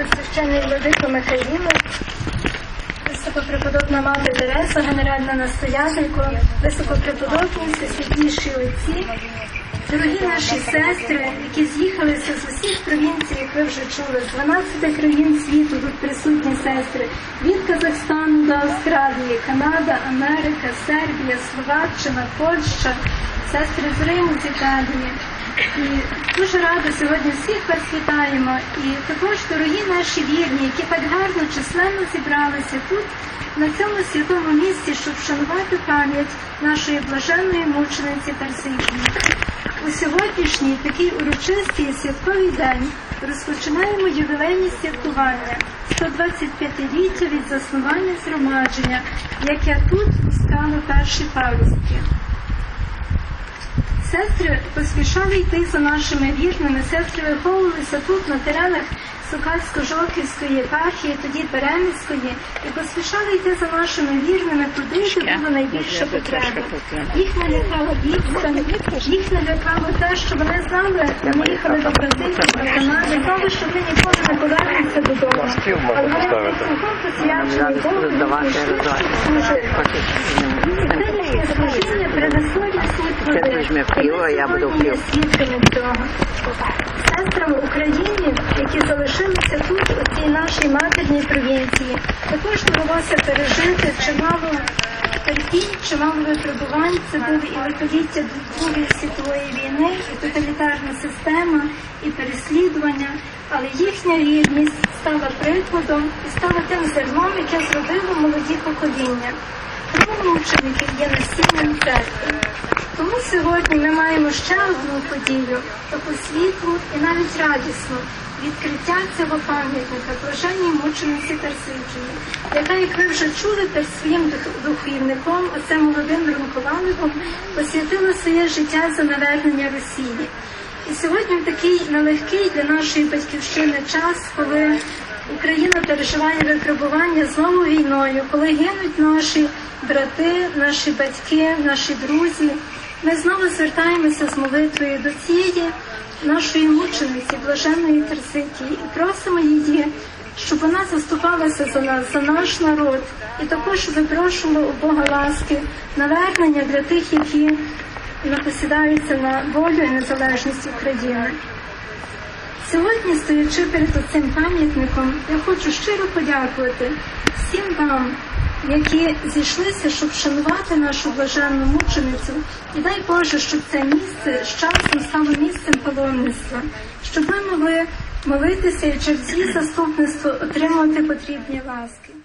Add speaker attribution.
Speaker 1: Пресвящений владико Михайліно, високопреподобна мати Тереса, генеральна настоятелько, високопреподобні, всесвятіші отці, дорогі наші сестри, які з'їхалися з усіх провінцій, як ви вже чули, з 12 країн світу, тут присутні сестри від Казахстану до Австралії, Канада, Америка, Сербія, Словаччина, Польща, сестри з Риму, з Італії. Дуже рада сьогодні всіх вас вітаємо. І також дорогі наші вірні, які так гарно численно зібралися тут, на цьому святому місці, щоб вшанувати пам'ять нашої блаженної мучениці Тарсикії. У сьогоднішній такий урочистий святковий день розпочинаємо ювілейні святкування 125-ліття від заснування згромадження, яке тут пускало перші паростки. Сестри поспішали йти за нашими вірними, сестри виховувалися тут на теренах Сукальсько-Жовківської єпархії, тоді Переміської, і поспішали йти за нашими вірними туди, де було найбільше потреби. Їх не лякала їх не лякало те, що вони знали, вони їхали до Бразилії, до Канади, знали, що вони ніколи не повернуться додому. Але вони цілком посвячені Богу і служили. Це
Speaker 2: візьме пиво, я буду
Speaker 1: сьогодні є
Speaker 2: пив.
Speaker 1: свідками цього. Сестрам України, які залишилися тут, у цій нашій матерній провінції, також довелося пережити чимало терпінь, чимало випробувань. Це були і лихоліття Другої світової війни, і тоталітарна система, і переслідування. Але їхня рідність стала прикладом і стала тим зерном, яке зробило молоді покоління. Тому мученики є насінням церкви. Тому сьогодні ми маємо ще одну подію, таку світлу і навіть радісну відкриття цього пам'ятника блаженній мучениці Тарсичині, яка, як ви вже чули, перед своїм дух- духовівником, отцем Володимиром Коваликом, посвятила своє життя за навернення Росії. І сьогодні такий нелегкий для нашої батьківщини час, коли Україна переживає випробування знову війною, коли гинуть наші брати, наші батьки, наші друзі. Ми знову звертаємося з молитвою до цієї нашої мучениці, блаженної Терситії, і просимо її, щоб вона заступалася за нас, за наш народ, і також випрошувала у Бога ласки навернення для тих, які напосідаються на волю і незалежність України. Сьогодні, стоячи перед цим пам'ятником, я хочу щиро подякувати всім вам, які зійшлися, щоб шанувати нашу блаженну мученицю, і дай Боже, щоб це місце з часом стало місцем паломництва, щоб ми могли молитися і через її заступництво отримувати потрібні ласки.